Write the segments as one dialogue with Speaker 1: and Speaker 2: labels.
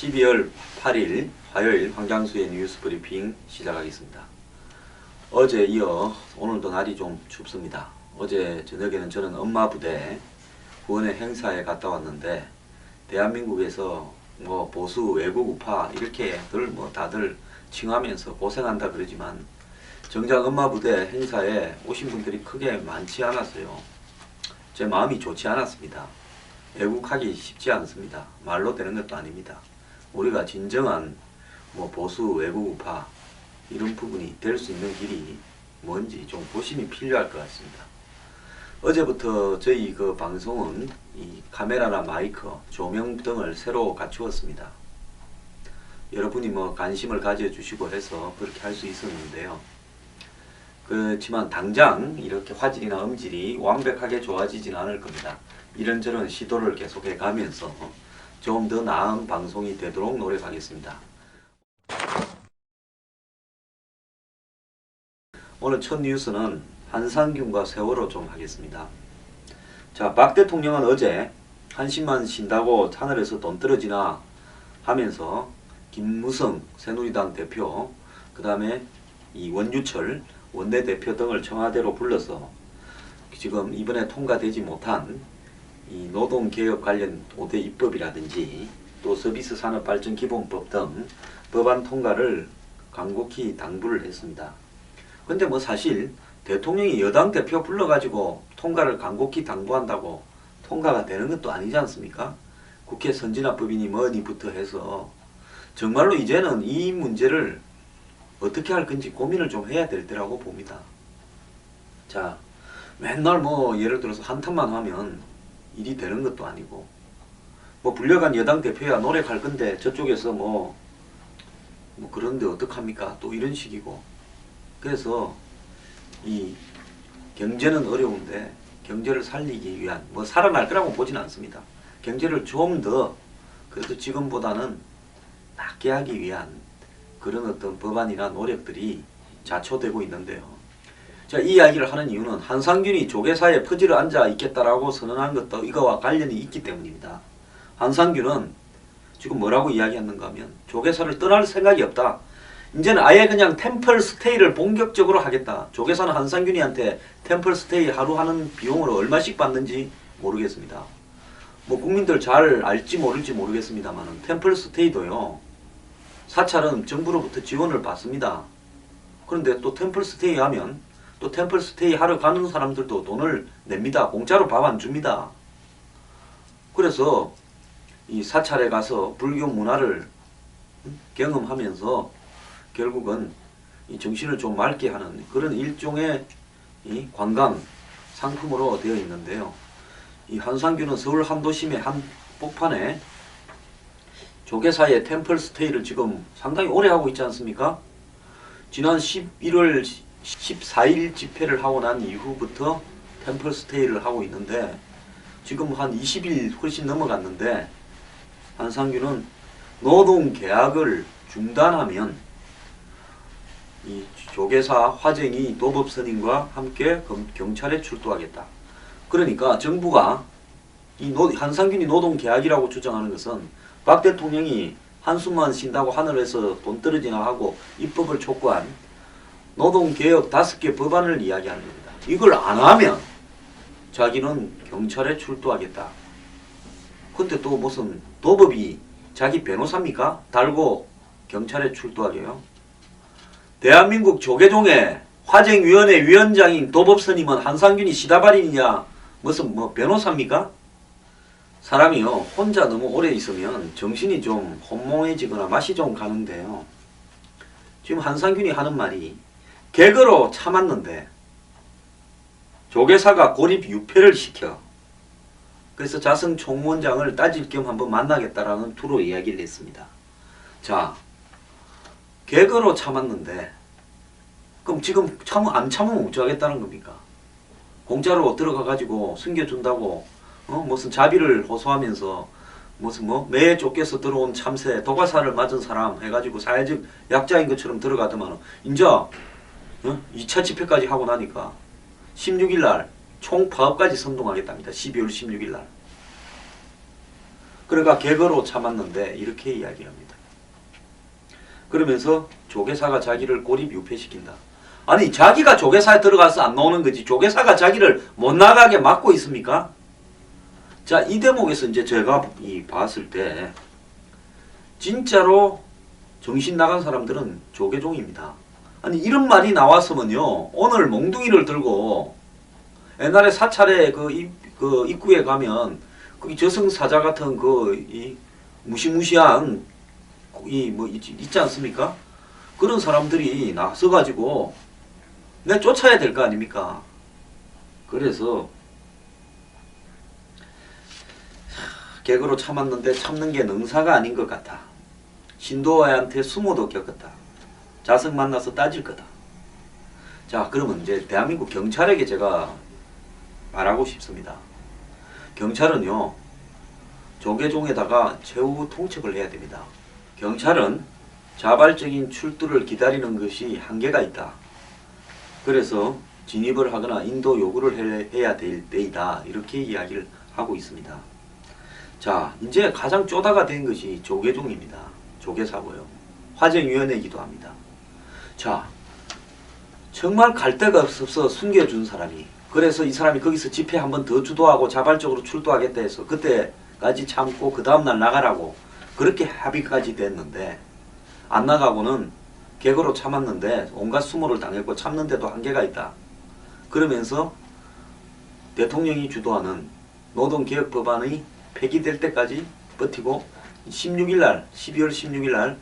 Speaker 1: 12월 8일 화요일 황장수의 뉴스 브리핑 시작하겠습니다. 어제 이어 오늘도 날이 좀 춥습니다. 어제 저녁에는 저는 엄마 부대 후원의 행사에 갔다 왔는데 대한민국에서 뭐 보수 외국 우파 이렇게들 뭐 다들 칭하면서 고생한다 그러지만 정작 엄마 부대 행사에 오신 분들이 크게 많지 않았어요. 제 마음이 좋지 않았습니다. 애국하기 쉽지 않습니다. 말로 되는 것도 아닙니다. 우리가 진정한 뭐 보수 외국 우파 이런 부분이 될 수 있는 길이 뭔지 좀 고심이 필요할 것 같습니다. 어제부터 저희 그 방송은 이 카메라나 마이크, 조명 등을 새로 갖추었습니다. 여러분이 뭐 관심을 가져주시고 해서 그렇게 할 수 있었는데요. 그렇지만 당장 이렇게 화질이나 음질이 완벽하게 좋아지진 않을 겁니다. 이런저런 시도를 계속해 가면서 좀더 나은 방송이 되도록 노력하겠습니다. 오늘 첫 뉴스는 한상균과 세월호 좀 하겠습니다. 자, 박 대통령은 어제 한심만 쉰다고 하늘에서 돈 떨어지나 하면서 김무성 새누리당 대표, 그 다음에 이 원유철 원내대표 등을 청와대로 불러서 지금 이번에 통과되지 못한 이 노동개혁 관련 5대 입법이라든지 또 서비스 산업 발전 기본법 등 법안 통과를 간곡히 당부를 했습니다. 근데 뭐 사실 대통령이 여당 대표 불러가지고 통과를 간곡히 당부한다고 통과가 되는 것도 아니지 않습니까? 국회 선진화법이니 뭐니부터 해서 정말로 이제는 이 문제를 어떻게 할 건지 고민을 좀 해야 될 때라고 봅니다. 자, 맨날 뭐 예를 들어서 한탄만 하면 일이 되는 것도 아니고 뭐 불려간 여당 대표야 노력할 건데 저쪽에서 뭐, 뭐 그런데 어떡합니까? 또 이런 식이고 그래서 이 경제는 어려운데 경제를 살리기 위한 뭐 살아날 거라고 보진 않습니다. 경제를 좀 더 그래도 지금보다는 낫게 하기 위한 그런 어떤 법안이나 노력들이 자초되고 있는데요. 자, 이 이야기를 하는 이유는 한상균이 조계사에 퍼지러 앉아 있겠다라고 선언한 것도 이거와 관련이 있기 때문입니다. 한상균은 지금 뭐라고 이야기했는가 하면 조계사를 떠날 생각이 없다. 이제는 아예 그냥 템플 스테이를 본격적으로 하겠다. 조계사는 한상균이한테 템플 스테이 하루 하는 비용을 얼마씩 받는지 모르겠습니다. 뭐 국민들 잘 알지 모를지 모르겠습니다만 템플 스테이도요. 사찰은 정부로부터 지원을 받습니다. 그런데 또 템플 스테이 하면 또 템플 스테이 하러 가는 사람들도 돈을 냅니다. 공짜로 밥 안 줍니다. 그래서 이 사찰에 가서 불교 문화를 경험하면서 결국은 이 정신을 좀 맑게 하는 그런 일종의 이 관광 상품으로 되어 있는데요. 이 한상규는 서울 한도심의 한 복판에 조계사의 템플 스테이를 지금 상당히 오래 하고 있지 않습니까? 지난 11월 14일 집회를 하고 난 이후부터 템플 스테이를 하고 있는데 지금 한 20일 훨씬 넘어갔는데 한상규는 노동 계약을 중단하면 이 조계사 화쟁이 노법 선임과 함께 검- 경찰에 출두하겠다. 그러니까 정부가 이 노, 한상균이 노동 계약이라고 주장하는 것은 박 대통령이 한숨만 쉰다고 하늘에서 돈 떨어지나 하고 입법을 촉구한 노동 개혁 다섯 개 법안을 이야기하는 겁니다. 이걸 안 하면 자기는 경찰에 출두하겠다. 근데 또 무슨 도법이 자기 변호사입니까? 달고 경찰에 출두하게요. 대한민국 조계종의 화쟁위원회 위원장인 도법스님은 한상균이 시다발이냐 무슨 뭐 변호사입니까? 사람이요 혼자 너무 오래 있으면 정신이 좀 혼몽해지거나 맛이 좀 가는데요. 지금 한상균이 하는 말이 개그로 참았는데 조계사가 고립 유폐를 시켜 그래서 자승 총무원장을 따질 겸 한번 만나겠다라는 투로 이야기를 했습니다. 자, 개그로 참았는데 그럼 지금 참 안 참으면 어쩌겠다는 겁니까? 공짜로 들어가 가지고 숨겨준다고 어? 무슨 자비를 호소하면서 무슨 뭐 매에 쫓겨서 들어온 참새 도가사를 맞은 사람 해가지고 사회적 약자인 것처럼 들어가더만 인자 어? 2차 집회까지 하고 나니까 16일 날 총파업까지 선동하겠답니다. 12월 16일 날. 그러니까 개거로 참았는데 이렇게 이야기합니다. 그러면서 조계사가 자기를 꼬리 유폐시킨다. 아니 자기가 조계사에 들어가서 안 나오는 거지 조계사가 자기를 못 나가게 막고 있습니까? 자 이 대목에서 이제 제가 이 봤을 때 진짜로 정신 나간 사람들은 조계종입니다. 아니 이런 말이 나왔으면요 오늘 몽둥이를 들고 옛날에 사찰에 그, 입, 그 입구에 가면 그 저승사자 같은 그 이 무시무시한 이 뭐 있지 않습니까? 그런 사람들이 나서가지고 내 쫓아야 될 거 아닙니까? 그래서 하, 개그로 참았는데 참는 게 능사가 아닌 것 같아. 신도아한테 수모도 겪었다. 자석 만나서 따질 거다. 자, 그러면 이제 대한민국 경찰에게 제가 말하고 싶습니다. 경찰은요, 조계종에다가 최후 통첩을 해야 됩니다. 경찰은 자발적인 출두를 기다리는 것이 한계가 있다. 그래서 진입을 하거나 인도 요구를 해- 해야 될 때이다. 이렇게 이야기를 하고 있습니다. 자, 이제 가장 쪼다가 된 것이 조계종입니다. 조계사고요. 화정위원회이기도 합니다. 자, 정말 갈 데가 없어서 숨겨준 사람이 그래서 이 사람이 거기서 집회 한 번 더 주도하고 자발적으로 출두하겠다 해서 그때까지 참고 그 다음날 나가라고 그렇게 합의까지 됐는데 안 나가고는 개거로 참았는데 온갖 수모를 당했고 참는데도 한계가 있다. 그러면서 대통령이 주도하는 노동개혁 법안이 폐기될 때까지 버티고 16일 날 12월 16일 날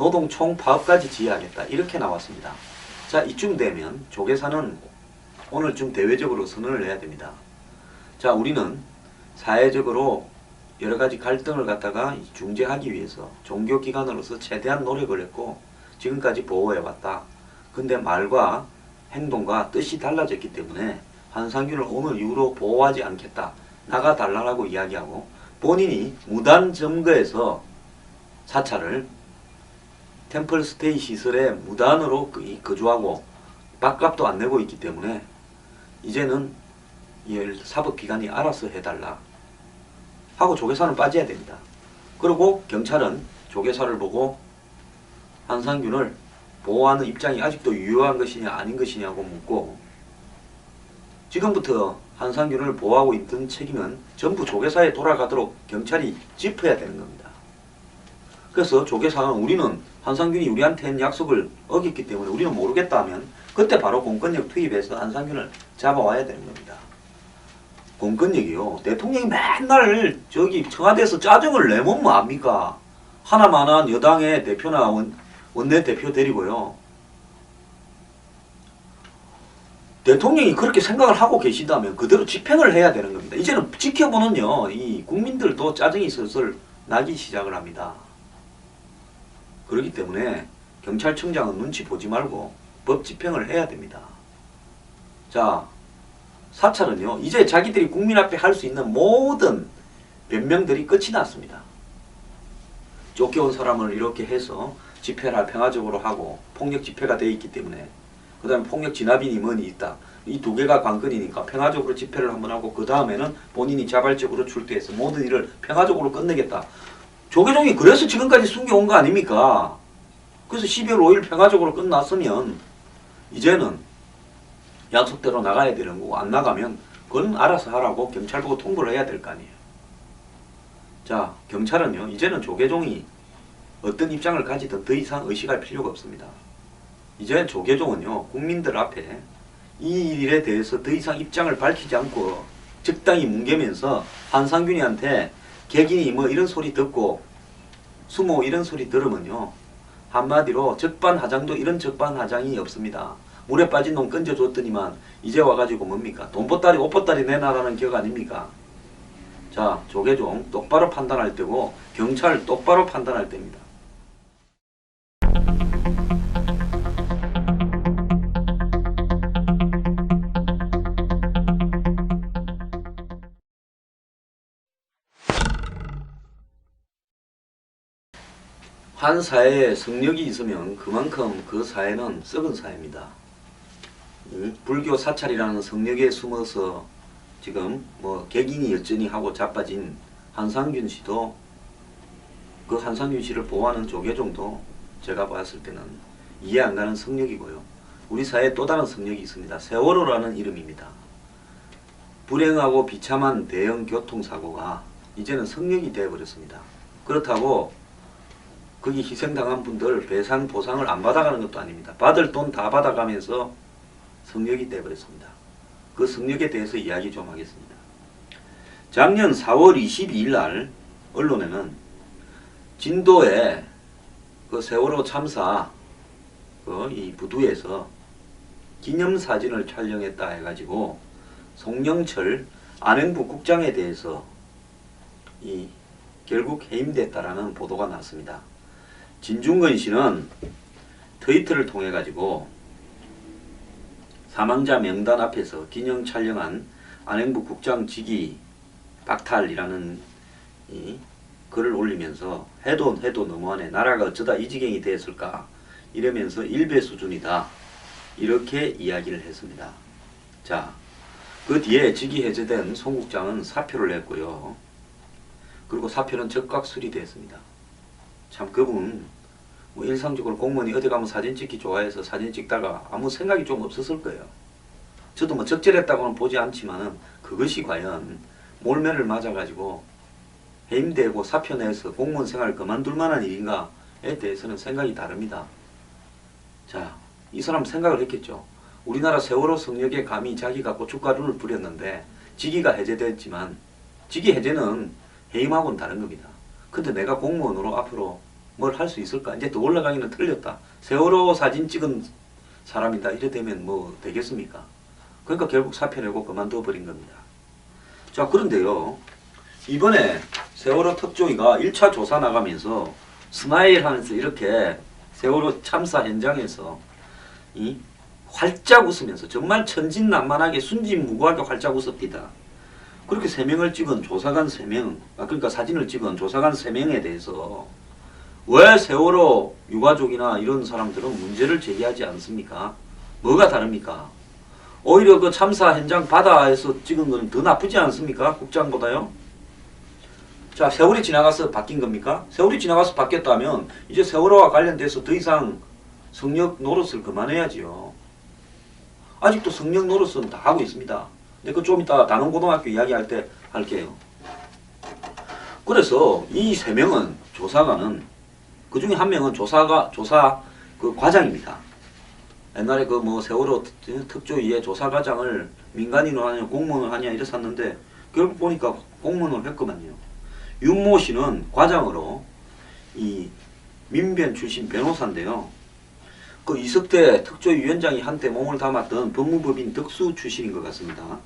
Speaker 1: 노동 총 파업까지 지휘하겠다. 이렇게 나왔습니다. 자, 이쯤 되면 조계사는 오늘쯤 대외적으로 선언을 해야 됩니다. 자, 우리는 사회적으로 여러 가지 갈등을 갖다가 중재하기 위해서 종교기관으로서 최대한 노력을 했고 지금까지 보호해왔다. 근데 말과 행동과 뜻이 달라졌기 때문에 한상균을 오늘 이후로 보호하지 않겠다. 나가달라고 이야기하고 본인이 무단 점거해서 사찰을 템플스테이 시설에 무단으로 그- 이- 거주하고 밥값도 안 내고 있기 때문에 이제는 이 사법기관이 알아서 해달라 하고 조계사는 빠져야 됩니다. 그리고 경찰은 조계사를 보고 한상균을 보호하는 입장이 아직도 유효한 것이냐 아닌 것이냐고 묻고 지금부터 한상균을 보호하고 있던 책임은 전부 조계사에 돌아가도록 경찰이 짚어야 되는 겁니다. 그래서 조계사는 우리는 한상균이 우리한테 한 약속을 어겼기 때문에 우리는 모르겠다 하면 그때 바로 공권력 투입해서 한상균을 잡아와야 되는 겁니다. 공권력이요. 대통령이 맨날 저기 청와대에서 짜증을 내면 뭐 합니까? 하나만한 여당의 대표나 원, 원내대표 데리고요. 대통령이 그렇게 생각을 하고 계시다면 그대로 집행을 해야 되는 겁니다. 이제는 지켜보는요, 이 국민들도 짜증이 슬슬 나기 시작을 합니다. 그렇기 때문에 경찰청장은 눈치 보지 말고 법 집행을 해야 됩니다. 자, 사찰은요, 이제 자기들이 국민 앞에 할 수 있는 모든 변명들이 끝이 났습니다. 쫓겨온 사람을 이렇게 해서 집회를 평화적으로 하고 폭력 집회가 돼 있기 때문에 그 다음에 폭력 진압이니 뭐니 있다. 이 두 개가 관건이니까 평화적으로 집회를 한번 하고 그 다음에는 본인이 자발적으로 출두해서 모든 일을 평화적으로 끝내겠다. 조계종이 그래서 지금까지 숨겨온 거 아닙니까? 그래서 12월 5일 평화적으로 끝났으면 이제는 약속대로 나가야 되는 거고 안 나가면 그건 알아서 하라고 경찰 보고 통보를 해야 될 거 아니에요. 자, 경찰은요. 이제는 조계종이 어떤 입장을 가지든 더 이상 의식할 필요가 없습니다. 이제 조계종은요. 국민들 앞에 이 일에 대해서 더 이상 입장을 밝히지 않고 적당히 뭉개면서 한상균이한테 객인이 뭐 이런 소리 듣고 수모 이런 소리 들으면요. 한마디로 적반하장도 이런 적반하장이 없습니다. 물에 빠진 놈 건져줬더니만 이제 와가지고 뭡니까? 돈보따리 옷보따리 내놔라는 격 아닙니까? 자, 조계종 똑바로 판단할 때고 경찰 똑바로 판단할 때입니다. 한 사회에 성력이 있으면 그만큼 그 사회는 썩은 사회입니다. 이 불교 사찰이라는 성력에 숨어서 지금 뭐 객인이 여전히 하고 자빠진 한상균 씨도 그 한상윤 씨를 보호하는 조계 정도 제가 봤을 때는 이해 안 가는 성역이고요. 우리 사회에 또 다른 성역이 있습니다. 세월호라는 이름입니다. 불행하고 비참한 대형 교통사고가 이제는 성역이 되어버렸습니다. 그렇다고 거기 희생당한 분들 배상 보상을 안 받아가는 것도 아닙니다. 받을 돈 다 받아가면서 성역이 되어버렸습니다. 그 성역에 대해서 이야기 좀 하겠습니다. 작년 4월 22일 날 언론에는 진도의 그 세월호 참사 그 이 부두에서 기념 사진을 촬영했다 해가지고 송영철 안행부 국장에 대해서 이 결국 해임됐다라는 보도가 났습니다. 진중근 씨는 트위터를 통해 가지고 사망자 명단 앞에서 기념 촬영한 안행부 국장 직위 박탈이라는 이 글을 올리면서 해도 해도 너무하네 나라가 어쩌다 이 지경이 됐을까 이러면서 일배 수준이다 이렇게 이야기를 했습니다. 자, 그 뒤에 직위 해제된 송 국장은 사표를 냈고요. 그리고 사표는 즉각 수리됐습니다. 참 그분 뭐 일상적으로 공무원이 어디 가면 사진 찍기 좋아해서 사진 찍다가 아무 생각이 좀 없었을 거예요. 저도 뭐 적절했다고는 보지 않지만은 그것이 과연 몰매를 맞아가지고 해임되고 사표 내서 공무원 생활을 그만둘 만한 일인가에 대해서는 생각이 다릅니다. 자, 이 사람 생각을 했겠죠. 우리나라 세월호 성역에 감히 자기가 고춧가루를 뿌렸는데 직위가 해제됐지만 직위 해제는 해임하고는 다른 겁니다. 근데 내가 공무원으로 앞으로 뭘 할 수 있을까? 이제 더 올라가기는 틀렸다. 세월호 사진 찍은 사람이다. 이래 되면 뭐 되겠습니까? 그러니까 결국 사표 내고 그만둬 버린 겁니다. 자, 그런데요. 이번에 세월호 특조위가 1차 조사 나가면서 스마일 하면서 이렇게 세월호 참사 현장에서 이 활짝 웃으면서 정말 천진난만하게 순진무구하게 활짝 웃었디다. 그렇게 세 명을 찍은 조사관 세 명, 아 그러니까 사진을 찍은 조사관 세 명에 대해서 왜 세월호 유가족이나 이런 사람들은 문제를 제기하지 않습니까? 뭐가 다릅니까? 오히려 그 참사 현장 바다에서 찍은 거는 더 나쁘지 않습니까? 국장보다요? 자, 세월이 지나가서 바뀐 겁니까? 세월이 지나가서 바뀌었다면 이제 세월호와 관련돼서 더 이상 성역 노릇을 그만해야지요. 아직도 성역 노릇은 다 하고 있습니다. 근데 그 좀 이따 단원고등학교 이야기할 때 할게요. 그래서 이 세 명은 조사관은 그 중에 한 명은 조사가 조사 그 과장입니다. 옛날에 그 뭐 세월호 특- 특조위의 조사과장을 민간인으로 하냐 공무원을 하냐 이랬었는데 결국 보니까 공무원을 했구만요. 윤모 씨는 과장으로 이 민변 출신 변호사인데요. 그 이석대 특조위 위원장이 한때 몸을 담았던 법무법인 덕수 출신인 것 같습니다.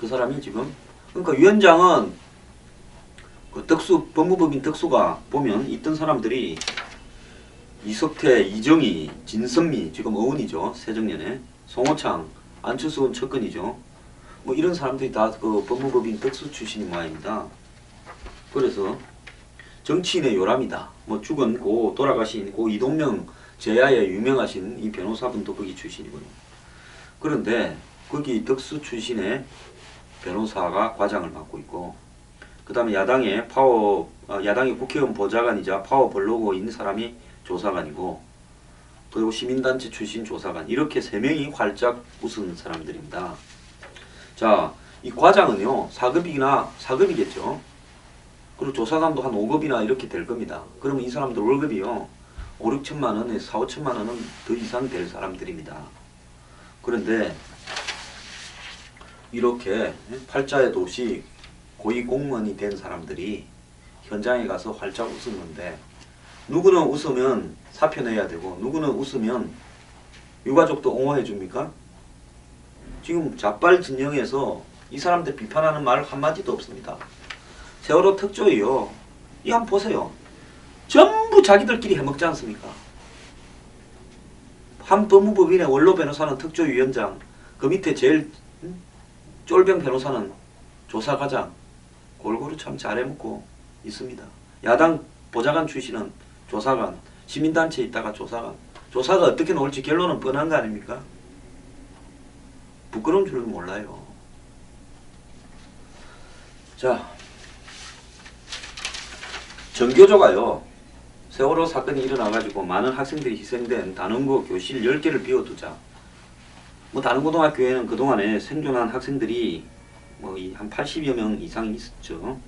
Speaker 1: 그 사람이 지금 그러니까 위원장은 그 덕수 법무법인 덕수가 보면 있던 사람들이 이석태, 이정희, 진선미 지금 어원이죠 새정년에 송호창, 안철수 의원 측근이죠. 뭐 이런 사람들이 다 그 법무법인 덕수 출신인 모양입니다. 그래서 정치인의 요람이다. 뭐 죽은 고 돌아가신 고 이동명 제야에 유명하신 이 변호사분도 거기 출신이고요. 그런데 거기 덕수 출신의 변호사가 과장을 맡고 있고 그 다음에 야당의 파워 어, 야당의 국회의원 보좌관이자 파워 블로거인 사람이 조사관이고 그리고 시민단체 출신 조사관 이렇게 세 명이 활짝 웃은 사람들입니다. 자, 이 과장은요 4급이나 4급이겠죠. 그리고 조사관도 한 5급이나 이렇게 될 겁니다. 그러면 이 사람들 월급이요 5, 6천만 원에 4, 5천만 원은 더 이상 될 사람들입니다. 그런데 이렇게 팔자의 도시 고위 공무원이 된 사람들이 현장에 가서 활짝 웃었는데 누구는 웃으면 사표 내야 되고 누구는 웃으면 유가족도 옹호해 줍니까? 지금 자빨 진영에서 이 사람들 비판하는 말 한마디도 없습니다. 세월호 특조위요. 이 한번 보세요. 전부 자기들끼리 해먹지 않습니까? 한 법무법인의 원로 변호사는 특조위원장, 그 밑에 제일 음? 쫄병 변호사는 조사과장, 골고루 참 잘해먹고 있습니다. 야당 보좌관 출신은 조사관, 시민단체 있다가 조사관. 조사가 어떻게 나올지 결론은 뻔한 거 아닙니까? 부끄러운 줄은 몰라요. 자, 전교조가요. 세월호 사건이 일어나가지고 많은 학생들이 희생된 단원고 교실 10개를 비워두자. 뭐 다른 고등학교에는 그동안에 생존한 학생들이 뭐 한 80여 명 이상 있었죠.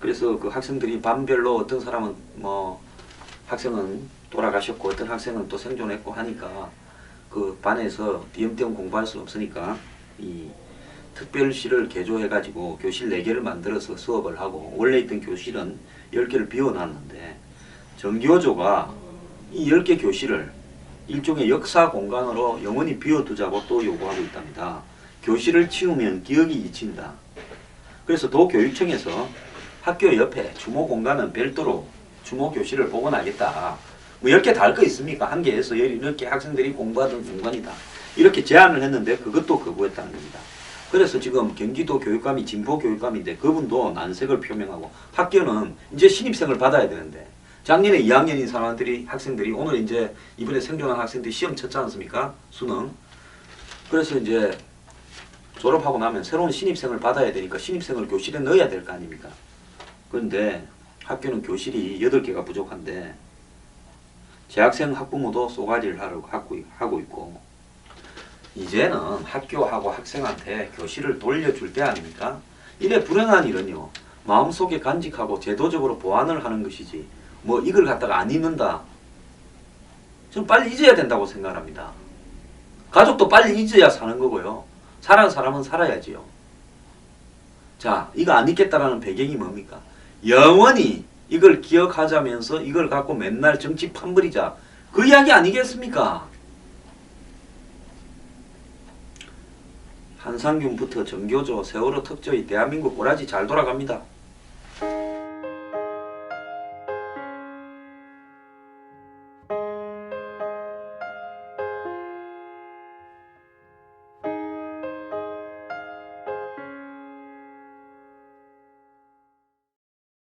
Speaker 1: 그래서 그 학생들이 반별로 어떤 사람은 뭐 학생은 돌아가셨고 어떤 학생은 또 생존했고 하니까 그 반에서 띄엄띄엄 공부할 수 없으니까 이 특별실을 개조해가지고 교실 4개를 만들어서 수업을 하고 원래 있던 교실은 10개를 비워놨는데 정교조가 이 10개 교실을 일종의 역사 공간으로 영원히 비워두자고 또 요구하고 있답니다. 교실을 치우면 기억이 잊힌다. 그래서 도교육청에서 학교 옆에 주모 공간은 별도로 주모 교실을 복원하겠다. 뭐 10개 다 할 거 있습니까? 한 개에서 10개 학생들이 공부하던 공간이다. 이렇게 제안을 했는데 그것도 거부했다는 겁니다. 그래서 지금 경기도 교육감이 진보 교육감인데 그분도 난색을 표명하고 학교는 이제 신입생을 받아야 되는데 작년에 2학년인 사람들이 학생들이 오늘 이제 이번에 생존한 학생들이 시험 쳤지 않습니까? 수능. 그래서 이제 졸업하고 나면 새로운 신입생을 받아야 되니까 신입생을 교실에 넣어야 될 거 아닙니까? 그런데 학교는 교실이 8개가 부족한데 재학생 학부모도 쏘가리를 하고 있고 이제는 학교하고 학생한테 교실을 돌려줄 때 아닙니까? 이래 불행한 일은요 마음속에 간직하고 제도적으로 보완을 하는 것이지 뭐 이걸 갖다가 안 잊는다 저는 빨리 잊어야 된다고 생각합니다 가족도 빨리 잊어야 사는 거고요 사는 사람은 살아야지요 자 이거 안 잊겠다라는 배경이 뭡니까? 영원히 이걸 기억하자면서 이걸 갖고 맨날 정치 판버리자 그 이야기 아니겠습니까? 한상균부터 정교조, 세월호 특조위 대한민국 꼬라지 잘 돌아갑니다.